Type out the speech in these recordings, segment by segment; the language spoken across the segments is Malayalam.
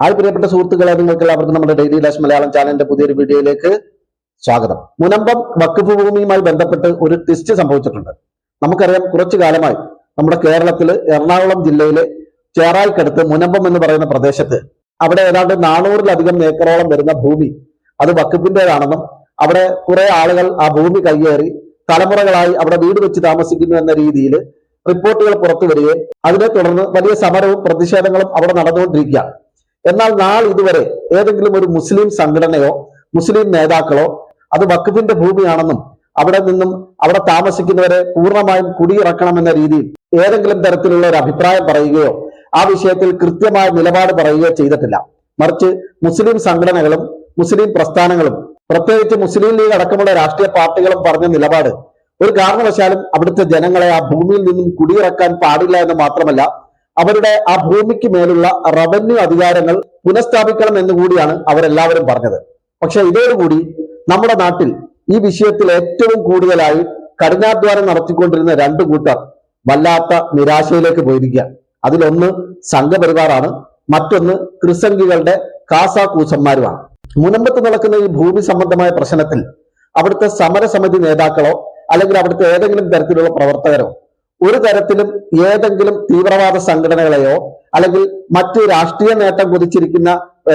ഹായ് പ്രിയപ്പെട്ട സുഹൃത്തുക്കളെ നിങ്ങൾക്ക് എല്ലാവർക്കും നമ്മുടെ ഡെയിലി ഡാഷ് മലയാളം ചാനലിന്റെ പുതിയൊരു വീഡിയോയിലേക്ക് സ്വാഗതം. മുനമ്പം വക്കുഫ് ഭൂമിയുമായി ബന്ധപ്പെട്ട് ഒരു ട്വിസ്റ്റ് സംഭവിച്ചിട്ടുണ്ട്. നമുക്കറിയാം കുറച്ചു കാലമായി നമ്മുടെ കേരളത്തിൽ എറണാകുളം ജില്ലയിലെ ചേറായിക്കടുത്ത് മുനമ്പം എന്ന് പറയുന്ന പ്രദേശത്ത് അവിടെ ഏതാണ്ട് നാനൂറിലധികം ഏക്കറോളം വരുന്ന ഭൂമി അത് വക്കുപ്പിന്റേതാണെന്നും അവിടെ കുറെ ആളുകൾ ആ ഭൂമി കൈയേറി തലമുറകളായി അവിടെ വീട് വെച്ച് താമസിക്കുന്നു എന്ന രീതിയിൽ റിപ്പോർട്ടുകൾ പുറത്തു വരികയും അതിനെ തുടർന്ന് വലിയ സമരവും പ്രതിഷേധങ്ങളും അവിടെ നടന്നുകൊണ്ടിരിക്കുകയാണ്. എന്നാൽ നാളെ ഇതുവരെ ഏതെങ്കിലും ഒരു മുസ്ലിം സംഘടനയോ മുസ്ലിം നേതാക്കളോ അത് വഖഫിന്റെ ഭൂമിയാണെന്നും അവിടെ നിന്നും അവിടെ താമസിക്കുന്നവരെ പൂർണമായും കുടിയിറക്കണമെന്ന രീതിയിൽ ഏതെങ്കിലും തരത്തിലുള്ള ഒരു അഭിപ്രായം പറയുകയോ ആ വിഷയത്തിൽ കൃത്യമായ നിലപാട് പറയുകയോ ചെയ്തിട്ടില്ല. മറിച്ച് മുസ്ലിം സംഘടനകളും മുസ്ലിം പ്രസ്ഥാനങ്ങളും പ്രത്യേകിച്ച് മുസ്ലിം ലീഗ് അടക്കമുള്ള രാഷ്ട്രീയ പാർട്ടികളും പറഞ്ഞ നിലപാട് ഒരു കാരണവശാലും അവിടുത്തെ ജനങ്ങളെ ആ ഭൂമിയിൽ നിന്നും കുടിയിറക്കാൻ പാടില്ല എന്ന് മാത്രമല്ല അവരുടെ ആ ഭൂമിക്ക് മേലുള്ള റവന്യൂ അധികാരങ്ങൾ പുനഃസ്ഥാപിക്കണം എന്നുകൂടിയാണ് അവരെല്ലാവരും പറഞ്ഞത്. പക്ഷെ ഇതോടുകൂടി നമ്മുടെ നാട്ടിൽ ഈ വിഷയത്തിൽ ഏറ്റവും കൂടുതലായി കഠിനാധ്വാനം നടത്തിക്കൊണ്ടിരുന്ന രണ്ട് കൂട്ടർ വല്ലാത്ത നിരാശയിലേക്ക് പോയിരിക്കുക അതിലൊന്ന് സംഘപരിവാറാണ് മറ്റൊന്ന് ക്രിസംഗികളുടെ കാസ കൂസന്മാരുമാണ് മുനമ്പത്ത് നടക്കുന്ന ഈ ഭൂമി സംബന്ധമായ പ്രശ്നത്തിൽ അവിടുത്തെ സമരസമിതി നേതാക്കളോ അല്ലെങ്കിൽ അവിടുത്തെ ഏതെങ്കിലും തരത്തിലുള്ള പ്രവർത്തകരോ ഒരു തരത്തിലും ഏതെങ്കിലും തീവ്രവാദ സംഘടനകളെയോ അല്ലെങ്കിൽ മറ്റു രാഷ്ട്രീയ നേട്ടം കുതിച്ചിരിക്കുന്ന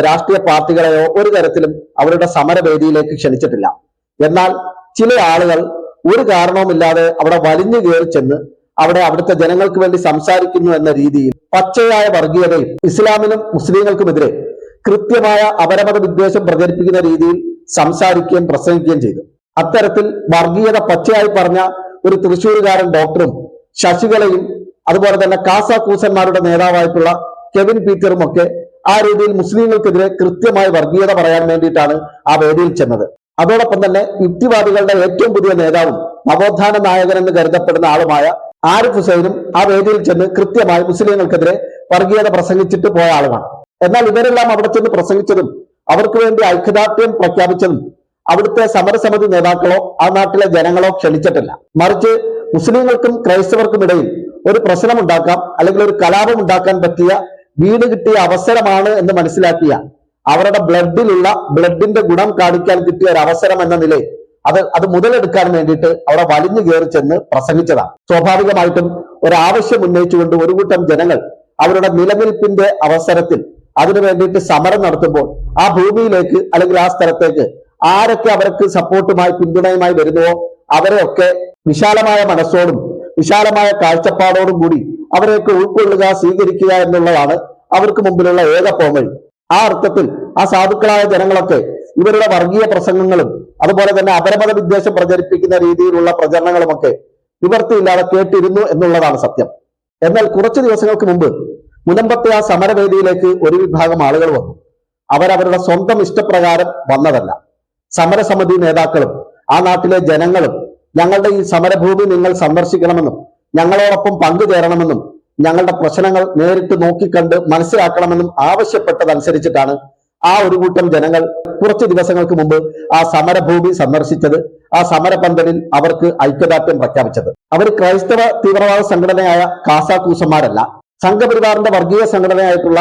രാഷ്ട്രീയ പാർട്ടികളെയോ ഒരു തരത്തിലും അവരുടെ സമരവേദിയിലേക്ക് ക്ഷണിച്ചിട്ടില്ല. എന്നാൽ ചില ആളുകൾ ഒരു കാരണവുമില്ലാതെ അവിടെ വലിഞ്ഞു കയറി ചെന്ന് അവിടെ അവിടുത്തെ ജനങ്ങൾക്ക് വേണ്ടി സംസാരിക്കുന്നു എന്ന രീതിയിൽ പച്ചയായ വർഗീയതയും ഇസ്ലാമിനും മുസ്ലിങ്ങൾക്കുമെതിരെ കൃത്യമായ അപരമത വിദ്വേഷം പ്രചരിപ്പിക്കുന്ന രീതിയിൽ സംസാരിക്കുകയും പ്രസംഗിക്കുകയും ചെയ്തു. അത്തരത്തിൽ വർഗീയത പച്ചയായി പറഞ്ഞ ഒരു തൃശ്ശൂരുകാരൻ ഡോക്ടറും ശശികലയും അതുപോലെ തന്നെ കാസ കൂസന്മാരുടെ നേതാവായിട്ടുള്ള കെവിൻ പീറ്ററും ഒക്കെ ആ രീതിയിൽ മുസ്ലിങ്ങൾക്കെതിരെ കൃത്യമായി വർഗീയത പറയാൻ വേണ്ടിയിട്ടാണ് ആ വേദിയിൽ ചെന്നത്. അതോടൊപ്പം തന്നെ യുക്തിവാദികളുടെ ഏറ്റവും പുതിയ നേതാവും നവോത്ഥാന നായകൻ എന്ന് കരുതപ്പെടുന്ന ആളുമായ ആരിഫ് ഹുസൈനും ആ വേദിയിൽ ചെന്ന് കൃത്യമായി മുസ്ലിങ്ങൾക്കെതിരെ വർഗീയത പ്രസംഗിച്ചിട്ട് പോയ ആളുമാണ്. എന്നാൽ ഇവരെല്ലാം അവിടെ ചെന്ന് പ്രസംഗിച്ചതും അവർക്ക് വേണ്ടി ഐക്യദാർഢ്യം പ്രഖ്യാപിച്ചതും അവിടുത്തെ സമരസമിതി നേതാക്കളോ ആ നാട്ടിലെ ജനങ്ങളോ ക്ഷണിച്ചിട്ടില്ല. മറിച്ച് മുസ്ലിങ്ങൾക്കും ക്രൈസ്തവർക്കും ഇടയിൽ ഒരു പ്രശ്നം ഉണ്ടാക്കാം അല്ലെങ്കിൽ ഒരു കലാപം ഉണ്ടാക്കാൻ പറ്റിയ വീട് കിട്ടിയ അവസരമാണ് എന്ന് മനസ്സിലാക്കിയ അവരുടെ ബ്ലഡിലുള്ള ബ്ലഡിന്റെ ഗുണം കാണിക്കാൻ കിട്ടിയ ഒരു അവസരം എന്ന നിലയിൽ അത് അത് മുതലെടുക്കാൻ വേണ്ടിയിട്ട് അവിടെ വലിഞ്ഞു കയറി ചെന്ന് പ്രസംഗിച്ചതാണ്. സ്വാഭാവികമായിട്ടും ഒരാവശ്യം ഉന്നയിച്ചുകൊണ്ട് ഒരു കൂട്ടം ജനങ്ങൾ അവരുടെ നിലനിൽപ്പിന്റെ അവസരത്തിൽ അതിനു വേണ്ടിയിട്ട് സമരം നടത്തുമ്പോൾ ആ ഭൂമിയിലേക്ക് അല്ലെങ്കിൽ ആ സ്ഥലത്തേക്ക് ആരൊക്കെ അവർക്ക് സപ്പോർട്ടുമായി പിന്തുണയുമായി വരുന്നുവോ അവരെയൊക്കെ വിശാലമായ മനസ്സോടും വിശാലമായ കാഴ്ചപ്പാടോടും കൂടി അവരെയൊക്കെ ഉൾക്കൊള്ളുക സ്വീകരിക്കുക എന്നുള്ളതാണ് അവർക്ക് മുമ്പിലുള്ള ഏക പോംവഴി. ആ അർത്ഥത്തിൽ ആ സാധുക്കളായ ജനങ്ങളൊക്കെ ഇവരുടെ വർഗീയ പ്രസംഗങ്ങളും അതുപോലെ തന്നെ അപരമത വിദ്വേഷം പ്രചരിപ്പിക്കുന്ന രീതിയിലുള്ള പ്രചരണങ്ങളുമൊക്കെ നിവർത്തിയില്ലാതെ കേട്ടിരുന്നു എന്നുള്ളതാണ് സത്യം. എന്നാൽ കുറച്ചു ദിവസങ്ങൾക്ക് മുമ്പ് മുനമ്പത്തെ ആ സമരവേദിയിലേക്ക് ഒരു വിഭാഗം ആളുകൾ വന്നു. അവരവരുടെ സ്വന്തം ഇഷ്ടപ്രകാരം വന്നതല്ല. സമരസമിതി നേതാക്കളും ആ നാട്ടിലെ ജനങ്ങളും ഞങ്ങളുടെ ഈ സമരഭൂമി നിങ്ങൾ സന്ദർശിക്കണമെന്നും ഞങ്ങളോടൊപ്പം പങ്കുചേരണമെന്നും ഞങ്ങളുടെ പ്രശ്നങ്ങൾ നേരിട്ട് നോക്കിക്കണ്ട് മനസ്സിലാക്കണമെന്നും ആവശ്യപ്പെട്ടതനുസരിച്ചിട്ടാണ് ആ ഒരു കൂട്ടം ജനങ്ങൾ കുറച്ച് ദിവസങ്ങൾക്ക് മുമ്പ് ആ സമരഭൂമി സന്ദർശിച്ചത് ആ സമരപന്തലിൽ അവർക്ക് ഐക്യദാർഢ്യം പ്രഖ്യാപിച്ചത്. അവർ ക്രൈസ്തവ തീവ്രവാദ സംഘടനയായ കാസാക്കൂസന്മാരല്ല സംഘപരിവാറിന്റെ വർഗീയ സംഘടനയായിട്ടുള്ള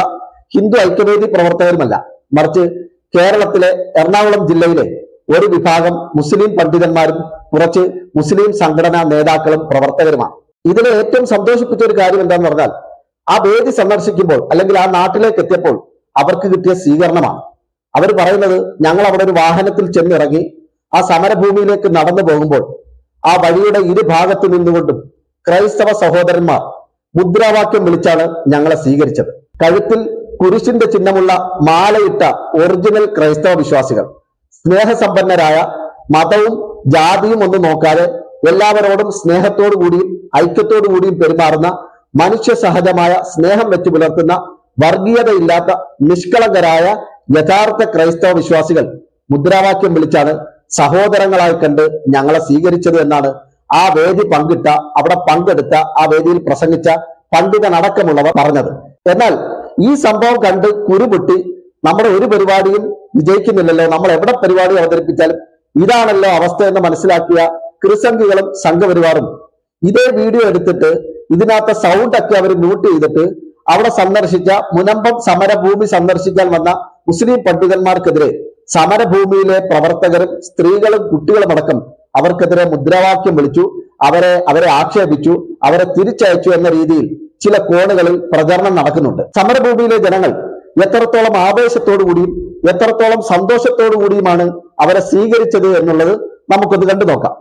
ഹിന്ദു ഐക്യവേദി പ്രവർത്തകരുമല്ല. മറിച്ച് കേരളത്തിലെ എറണാകുളം ജില്ലയിലെ ഒരു വിഭാഗം മുസ്ലിം പണ്ഡിതന്മാരും കുറച്ച് മുസ്ലിം സംഘടനാ നേതാക്കളും പ്രവർത്തകരുമാണ്. ഇതിനെ ഏറ്റവും സന്തോഷിപ്പിച്ച ഒരു കാര്യം എന്താന്ന് പറഞ്ഞാൽ ആ വേദി സന്ദർശിക്കുമ്പോൾ അല്ലെങ്കിൽ ആ നാട്ടിലേക്ക് എത്തിയപ്പോൾ അവർക്ക് കിട്ടിയ സ്വീകരണമാണ്. അവർ പറയുന്നത് ഞങ്ങൾ അവിടെ ഒരു വാഹനത്തിൽ ചെന്നിറങ്ങി ആ സമരഭൂമിയിലേക്ക് നടന്നു പോകുമ്പോൾ ആ വഴിയുടെ ഇരുഭാഗത്ത് നിന്നുകൊണ്ടും ക്രൈസ്തവ സഹോദരന്മാർ മുദ്രാവാക്യം വിളിച്ചാണ് ഞങ്ങളെ സ്വീകരിച്ചത്. കഴുത്തിൽ കുരിശിന്റെ ചിഹ്നമുള്ള മാലയിട്ട ഒറിജിനൽ ക്രൈസ്തവ വിശ്വാസികൾ. സ്നേഹസമ്പന്നരായ മതവും ജാതിയും ഒന്നും നോക്കാതെ എല്ലാവരോടും സ്നേഹത്തോടു കൂടിയും ഐക്യത്തോടു കൂടിയും പെരുമാറുന്ന മനുഷ്യ സഹജമായ സ്നേഹം വെച്ചു പുലർത്തുന്ന വർഗീയതയില്ലാത്ത നിഷ്കളങ്കരായ യഥാർത്ഥ ക്രൈസ്തവ വിശ്വാസികൾ മുദ്രാവാക്യം വിളിച്ചാണ് സഹോദരങ്ങളായി കണ്ട് ഞങ്ങളെ സ്വീകരിച്ചത് എന്നാണ് ആ വേദി പങ്കിട്ട അവിടെ പങ്കെടുത്ത ആ വേദിയിൽ പ്രസംഗിച്ച പണ്ഡിതനടക്കമുള്ളവർ പറഞ്ഞത്. എന്നാൽ ഈ സംഭവം കണ്ട് കുരുപൊട്ടി നമ്മുടെ ഒരു പരിപാടിയും വിജയിക്കുന്നില്ലല്ലോ. നമ്മൾ എവിടെ പരിപാടി അവതരിപ്പിച്ചാലും ഇതാണല്ലോ അവസ്ഥ എന്ന് മനസ്സിലാക്കിയ ക്രിസംഖികളും സംഘപരിവാറും. ഇതേ വീഡിയോ എടുത്തിട്ട് ഇതിനകത്തെ സൗണ്ട് ഒക്കെ അവർ മ്യൂട്ട് ചെയ്തിട്ട് അവിടെ സന്ദർശിച്ച മുനമ്പം സമരഭൂമി സന്ദർശിക്കാൻ വന്ന മുസ്ലിം പണ്ഡിതന്മാർക്കെതിരെ സമരഭൂമിയിലെ പ്രവർത്തകരും സ്ത്രീകളും കുട്ടികളും അടക്കം അവർക്കെതിരെ മുദ്രാവാക്യം വിളിച്ചു. അവരെ അവരെ ആക്ഷേപിച്ചു. അവരെ തിരിച്ചയച്ചു എന്ന രീതിയിൽ ചില കോണുകളിൽ പ്രചരണം നടക്കുന്നുണ്ട്. സമരഭൂമിയിലെ ജനങ്ങൾ എത്രത്തോളം ആവേശത്തോടു കൂടിയും എത്രത്തോളം സന്തോഷത്തോടു കൂടിയുമാണ് അവരെ സ്വീകരിച്ചത് എന്നുള്ളത് നമുക്കൊന്ന് കണ്ടു നോക്കാം.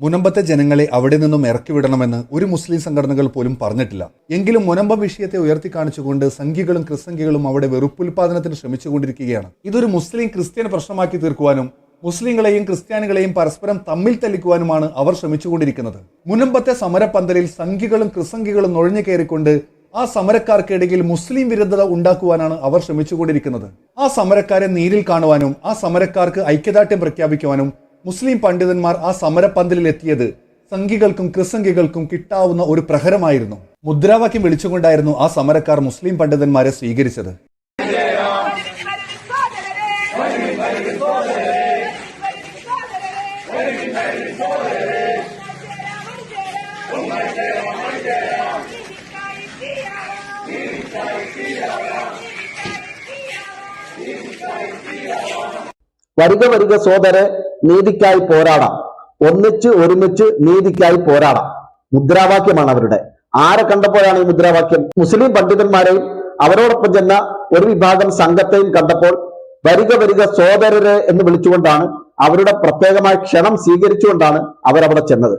മുനമ്പത്തെ ജനങ്ങളെ അവിടെ നിന്നും ഇറക്കിവിടണമെന്ന് ഒരു മുസ്ലിം സംഘടനകൾ പോലും പറഞ്ഞിട്ടില്ല. എങ്കിലും മുനമ്പം വിഷയത്തെ ഉയർത്തി കാണിച്ചുകൊണ്ട് സംഘികളും ക്രിസ്സംഖികളും അവിടെ വെറുപ്പുൽപാദനത്തിന് ശ്രമിച്ചുകൊണ്ടിരിക്കുകയാണ്. ഇതൊരു മുസ്ലിം ക്രിസ്ത്യൻ പ്രശ്നമാക്കി തീർക്കുവാനും മുസ്ലിങ്ങളെയും ക്രിസ്ത്യാനികളെയും പരസ്പരം തമ്മിൽ തല്ലിക്കുവാനുമാണ് അവർ ശ്രമിച്ചുകൊണ്ടിരിക്കുന്നത്. മുനമ്പത്തെ സമരപ്പന്തലിൽ സംഘികളും ക്രിസംഘികളും നുഴഞ്ഞു കയറിക്കൊണ്ട് ആ സമരക്കാർക്കിടയിൽ മുസ്ലിം വിരുദ്ധത ഉണ്ടാക്കുവാനാണ് അവർ ശ്രമിച്ചുകൊണ്ടിരിക്കുന്നത്. ആ സമരക്കാരെ നേരിൽ കാണുവാനും ആ സമരക്കാർക്ക് ഐക്യദാർഢ്യം പ്രഖ്യാപിക്കുവാനും മുസ്ലിം പണ്ഡിതന്മാർ ആ സമരപ്പന്തലിൽ എത്തിയത് സംഘികൾക്കും ക്രിസംഘികൾക്കും കിട്ടാവുന്ന ഒരു പ്രഹരമായിരുന്നു. മുദ്രാവാക്യം വിളിച്ചുകൊണ്ടായിരുന്നു ആ സമരക്കാർ മുസ്ലിം പണ്ഡിതന്മാരെ സ്വീകരിച്ചത്. വരിക വരിക സോദരെ നീതിക്കായി പോരാടാം. ഒന്നിച്ച് ഒരുമിച്ച് നീതിക്കായി പോരാടാം. മുദ്രാവാക്യമാണ് അവരുടെ. ആരെ കണ്ടപ്പോഴാണ് ഈ മുദ്രാവാക്യം? മുസ്ലിം പണ്ഡിതന്മാരെയും അവരോടൊപ്പം ചെന്ന ഒരു വിഭാഗം സംഘത്തെയും കണ്ടപ്പോൾ വരിക വരിക സോദരരെ എന്ന് വിളിച്ചുകൊണ്ടാണ് അവരുടെ പ്രത്യേകമായ ക്ഷണം സ്വീകരിച്ചുകൊണ്ടാണ് അവരവിടെ ചെന്നത്.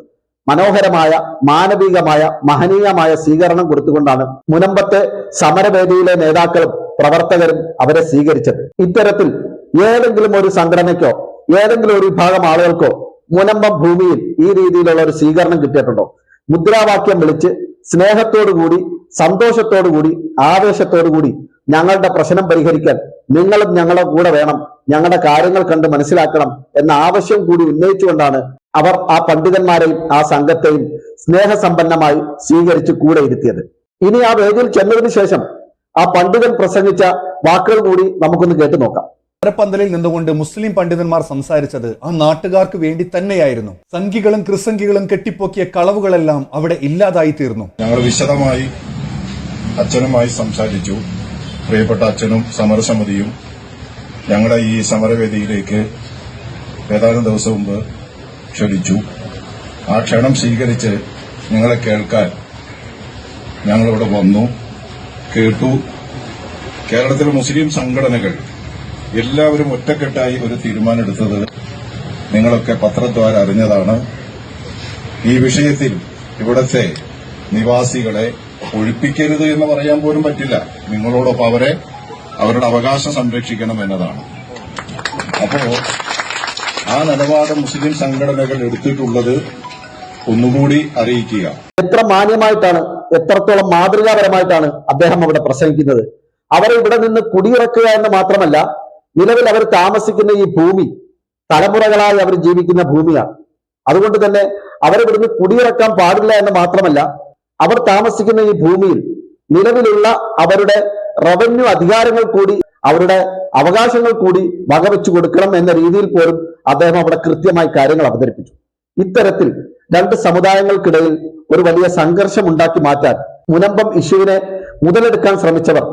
മനോഹരമായ മാനവികമായ മഹനീയമായ സ്വീകരണം കൊടുത്തുകൊണ്ടാണ് മുനമ്പത്തെ സമരവേദിയിലെ നേതാക്കളും പ്രവർത്തകരും അവരെ സ്വീകരിച്ചത്. ഇത്തരത്തിൽ ഏതെങ്കിലും ഒരു സംഘടനയ്ക്കോ ഏതെങ്കിലും ഒരു വിഭാഗം ആളുകൾക്കോ മുനമ്പം ഭൂമിയിൽ ഈ രീതിയിലുള്ള ഒരു സ്വീകരണം കിട്ടിയിട്ടുണ്ടോ? മുദ്രാവാക്യം വിളിച്ച് സ്നേഹത്തോടുകൂടി സന്തോഷത്തോടുകൂടി ആവേശത്തോടുകൂടി കൂടി ആവേശത്തോടു കൂടി ഞങ്ങളുടെ പ്രശ്നം പരിഹരിക്കാൻ നിങ്ങളും ഞങ്ങളുടെ കൂടെ വേണം ഞങ്ങളുടെ കാര്യങ്ങൾ കണ്ട് മനസ്സിലാക്കണം എന്ന ആവശ്യം കൂടി ഉന്നയിച്ചുകൊണ്ടാണ് അവർ ആ പണ്ഡിതന്മാരെയും ആ സംഘത്തെയും സ്നേഹസമ്പന്നമായി സ്വീകരിച്ച് കൂടെ ഇരുത്തിയത്. ഇനി ആ വേദിയിൽ ചെന്നതിന് ശേഷം ആ പണ്ഡിതൻ പ്രസംഗിച്ച വാക്കുകൾ കൂടി നമുക്കൊന്ന് കേട്ടു നോക്കാം. സമരപ്പന്തലിൽ നിന്നുകൊണ്ട് മുസ്ലിം പണ്ഡിതന്മാർ സംസാരിച്ചത് ആ നാട്ടുകാർക്ക് വേണ്ടി തന്നെയായിരുന്നു. സംഘികളും ക്രിസംഖികളും കെട്ടിപ്പൊക്കിയ കളവുകളെല്ലാം അവിടെ ഇല്ലാതായി തീർന്നു. ഞങ്ങൾ വിശദമായി അച്ഛനുമായി സംസാരിച്ചു. പ്രിയപ്പെട്ട അച്ഛനും സമരസമിതിയും ഞങ്ങളുടെ ഈ സമരവേദിയിലേക്ക് ഏതാനും ദിവസം മുമ്പ് ക്ഷണിച്ചു. ആ ക്ഷണം സ്വീകരിച്ച് നിങ്ങളെ കേൾക്കാൻ ഞങ്ങളിവിടെ വന്നു. കേട്ടു. കേരളത്തിലെ മുസ്ലിം സംഘടനകൾ എല്ലാവരും ഒറ്റക്കെട്ടായി ഒരു തീരുമാനമെടുത്തത് നിങ്ങളൊക്കെ പത്രദ്വാര അറിഞ്ഞതാണ്. ഈ വിഷയത്തിൽ ഇവിടത്തെ നിവാസികളെ ഒഴിപ്പിക്കരുത് എന്ന് പറയാൻ പോലും പറ്റില്ല. നിങ്ങളോടൊപ്പം അവരെ അവരുടെ അവകാശം സംരക്ഷിക്കണം എന്നതാണ്. അപ്പോ ആ നിലപാട് മുസ്ലിം സംഘടനകൾ എടുത്തിട്ടുള്ളത് ഒന്നുകൂടി അറിയിക്കുക. എത്ര മാന്യമായിട്ടാണ് എത്രത്തോളം മാതൃകാപരമായിട്ടാണ് അദ്ദേഹം അവിടെ പ്രസംഗിക്കുന്നത്? അവരെ ഇവിടെ നിന്ന് കുടിയിറക്കുക എന്ന് മാത്രമല്ല നിലവിൽ അവർ താമസിക്കുന്ന ഈ ഭൂമി തലമുറകളായി അവർ ജീവിക്കുന്ന ഭൂമിയാണ്. അതുകൊണ്ട് തന്നെ അവർ ഇവിടുന്ന് കുടിയിറക്കാൻ പാടില്ല എന്ന് മാത്രമല്ല അവർ താമസിക്കുന്ന ഈ ഭൂമിയിൽ നിലവിലുള്ള അവരുടെ റവന്യൂ അധികാരങ്ങൾ കൂടി അവരുടെ അവകാശങ്ങൾ കൂടി വകവെച്ചു കൊടുക്കണം എന്ന രീതിയിൽ പോലും അദ്ദേഹം അവിടെ കൃത്യമായി കാര്യങ്ങൾ അവതരിപ്പിച്ചു. ഇത്തരത്തിൽ രണ്ട് സമുദായങ്ങൾക്കിടയിൽ ഒരു വലിയ സംഘർഷം ഉണ്ടാക്കി മാറ്റാൻ മുനമ്പം ഇഷ്യൂവിനെ മുതലെടുക്കാൻ ശ്രമിച്ചവർ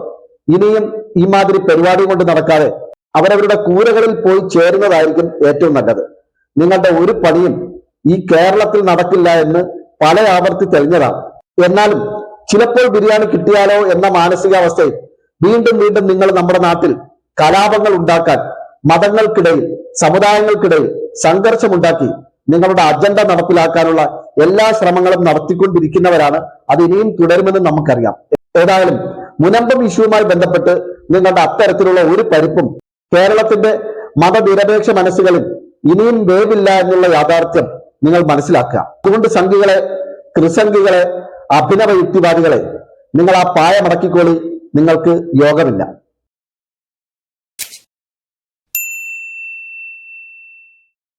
ഇനിയും ഈ മാതിരി പരിപാടി കൊണ്ട് നടക്കാതെ അവരവരുടെ കൂരകളിൽ പോയി ചേരുന്നതായിരിക്കും ഏറ്റവും നല്ലത്. നിങ്ങളുടെ ഒരു പണിയും ഈ കേരളത്തിൽ നടക്കില്ല എന്ന് പല ആവർത്തി തെളിഞ്ഞതാണ്. എന്നാലും ചിലപ്പോൾ ബിരിയാണി കിട്ടിയാലോ എന്ന മാനസികാവസ്ഥയിൽ വീണ്ടും വീണ്ടും നിങ്ങൾ നമ്മുടെ നാട്ടിൽ കലാപങ്ങൾ ഉണ്ടാക്കാൻ മതങ്ങൾക്കിടയിൽ സമുദായങ്ങൾക്കിടയിൽ സംഘർഷമുണ്ടാക്കി നിങ്ങളുടെ അജണ്ട നടപ്പിലാക്കാനുള്ള എല്ലാ ശ്രമങ്ങളും നടത്തിക്കൊണ്ടിരിക്കുന്നവരാണ്. അത് ഇനിയും തുടരുമെന്ന് നമുക്കറിയാം. ഏതായാലും മുനമ്പം ഇഷ്യൂവുമായി ബന്ധപ്പെട്ട് നിങ്ങളുടെ അത്തരത്തിലുള്ള ഒരു പരിപ്പും കേരളത്തിന്റെ മതനിരപേക്ഷ മനസ്സുകളിൽ ഇനിയും വേവില്ല എന്നുള്ള യാഥാർത്ഥ്യം നിങ്ങൾ മനസ്സിലാക്കുക. അതുകൊണ്ട് സംഘികളെ ത്രിസംഘികളെ അഭിനവ യുക്തിവാദികളെ നിങ്ങൾ ആ പായ മടക്കിക്കോളി. നിങ്ങൾക്ക് യോഗമില്ല.